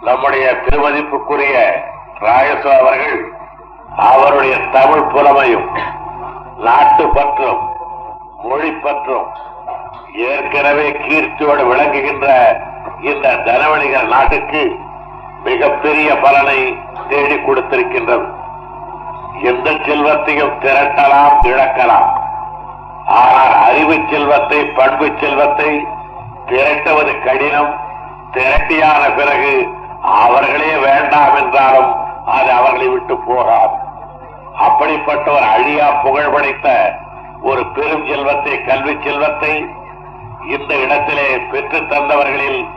நம்முடைய திருமதிப்புக்குரிய ராயசு அவர்கள் அவருடைய தமிழ் புலமையும் நாட்டு பற்றும் மொழி பற்றும் ஏற்கனவே கீர்த்தியோடு விளங்குகின்ற இந்த தனவணிகர் நாட்டுக்கு மிகப்பெரிய பலனை தேடி கொடுத்திருக்கின்றது. எந்த செல்வத்தையும் திரட்டலாம் இழக்கலாம். ஆனால் அறிவு செல்வத்தை பண்பு செல்வத்தை திரட்டுவது கடினம். திரட்டியான பிறகு அவர்களே வேண்டாம் என்றாலும் அது அவர்களை விட்டு போகாது. அப்படிப்பட்ட ஒரு அழியா புகழ் படைத்த ஒரு பெரும் செல்வத்தை கல்வி செல்வத்தை இந்த இடத்திலே பெற்று தந்தவர்களில்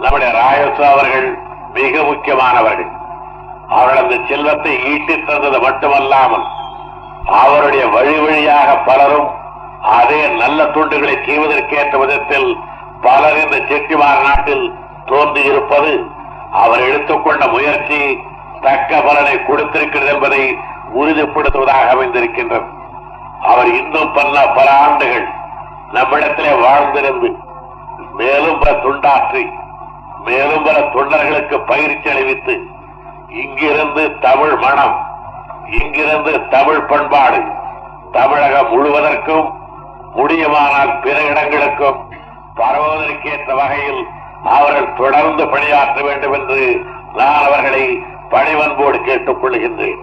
நம்முடைய ராயசு அவர்கள் மிக முக்கியமானவர்கள். அவர்கள் அந்த செல்வத்தை ஈட்டித் தந்தது மட்டுமல்லாமல் அவருடைய வழி வழியாக பலரும் அதே நல்ல துண்டுகளை செய்வதற்கேற்ற விதத்தில் பலர் இந்த செட்டிமார் நாட்டில் தோன்றியிருப்பது அவர் எடுத்துக்கொண்ட முயற்சி தக்க பலனை கொடுத்திருக்கிறது என்பதை உறுதிப்படுத்துவதாக அமைந்திருக்கின்றது. அவர் இன்னும் பல பல ஆண்டுகள் நம்மிடத்திலே வாழ்ந்திருந்து மேலும் பல துண்டாற்றி மேலும் பல தொண்டர்களுக்கு பயிற்சி அளிவித்து இங்கிருந்து தமிழ் மனம் இங்கிருந்து தமிழ் பண்பாடு தமிழகம் முழுவதற்கும் முடியுமானால் பிற இடங்களுக்கும் பரவுவதற்கேற்ற வகையில் அவர்கள் தொடர்ந்து பணியாற்ற வேண்டும் என்று நான் அவர்களை பணிவன்போடு கேட்டுக் கொள்கின்றேன்